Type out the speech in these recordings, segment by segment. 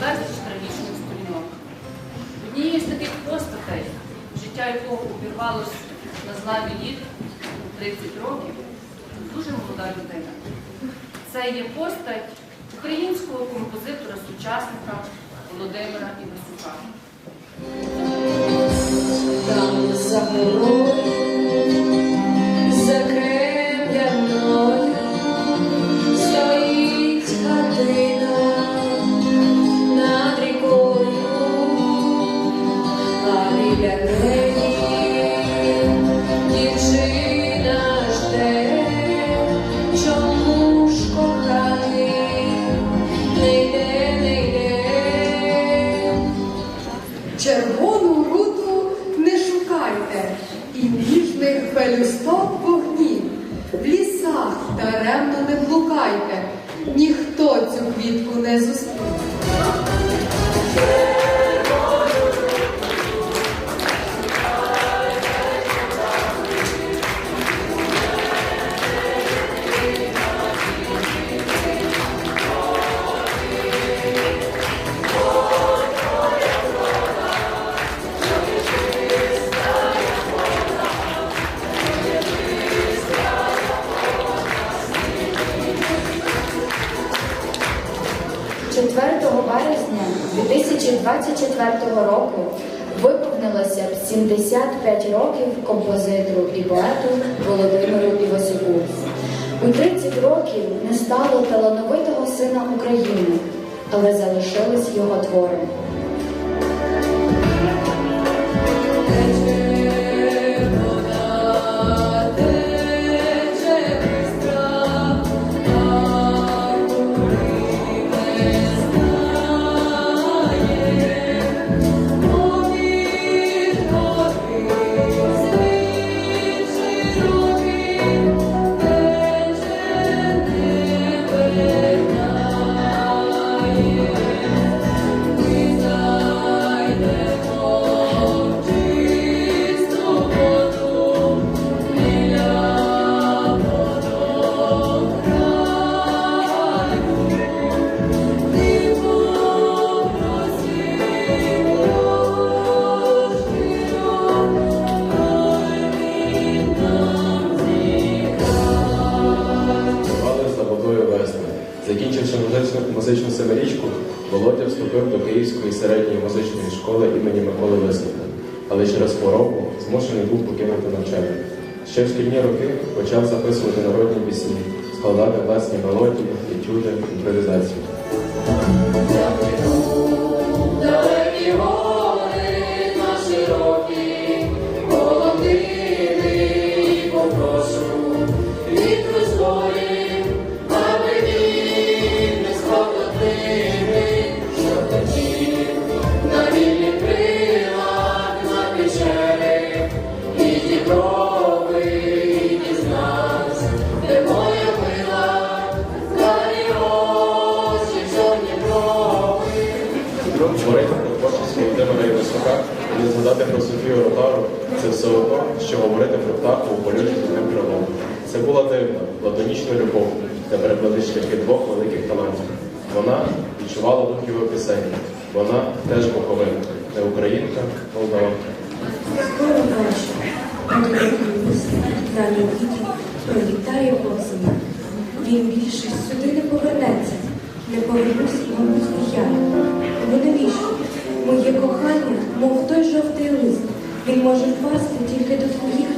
безліч трагічних сторінок. Однією з таких постатей, життя якого обірвалося на зламі літ 30 років, дуже молода людина. Це є постать українського композитора-сучасника Володимира Івасюка. Даремно не блукайте, ніхто цю квітку не зустріне. 2024 року виповнилося б 75 років композитору і поету Володимиру Івасюку. У 30 років не стало талановитого сина України, але залишились його твори. Київської середньої музичної школи імені Миколи Лисенка, але через хворобу змушений був покинути навчання. Ще в шкільні роки почав записувати народні пісні, складати власні мелодії, етюди, імпровізацію. Птаху у з крилом. Це була дивна, платонічна любов, де переплели шляхи двох великих талантів. Вона відчувала дух його пісень. Вона теж Буковинка, не українка, молдаванка. Скоро а до далі вітер пролітає осінь. Він більше сюди не повернеться, не повернусь і вам я. Бо навіщо? Моє кохання, мов той жовтий лист, він може впасти тільки до твоїх.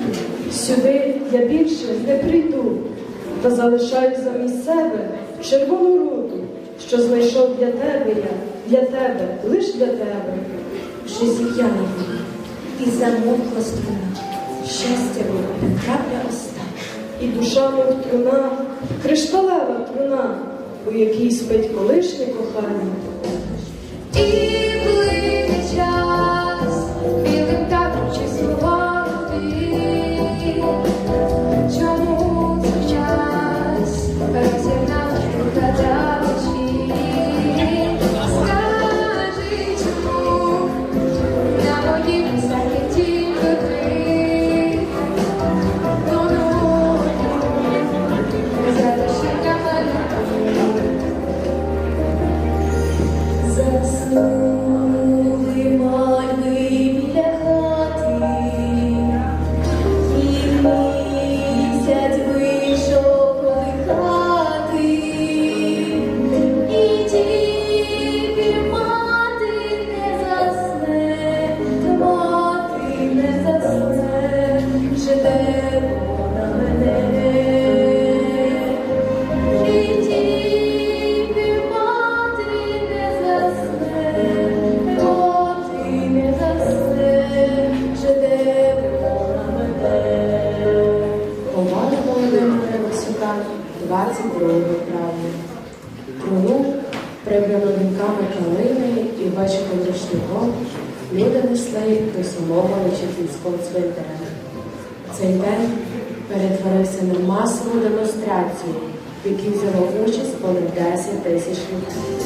Сюди я більше не прийду, та залишаю замість себе червону руту, що знайшов для тебе я, для тебе, лиш для тебе. Вже зів'яла і замовкла струна. Щастя було крапля оста. І душа мов труна, кришталева труна, у якій спить колишнє кохання. Квіти несли до самого Личаківського цвинтаря. Цей день перетворився на масову демонстрацію, в якій взяло участь понад 10 тисяч людей.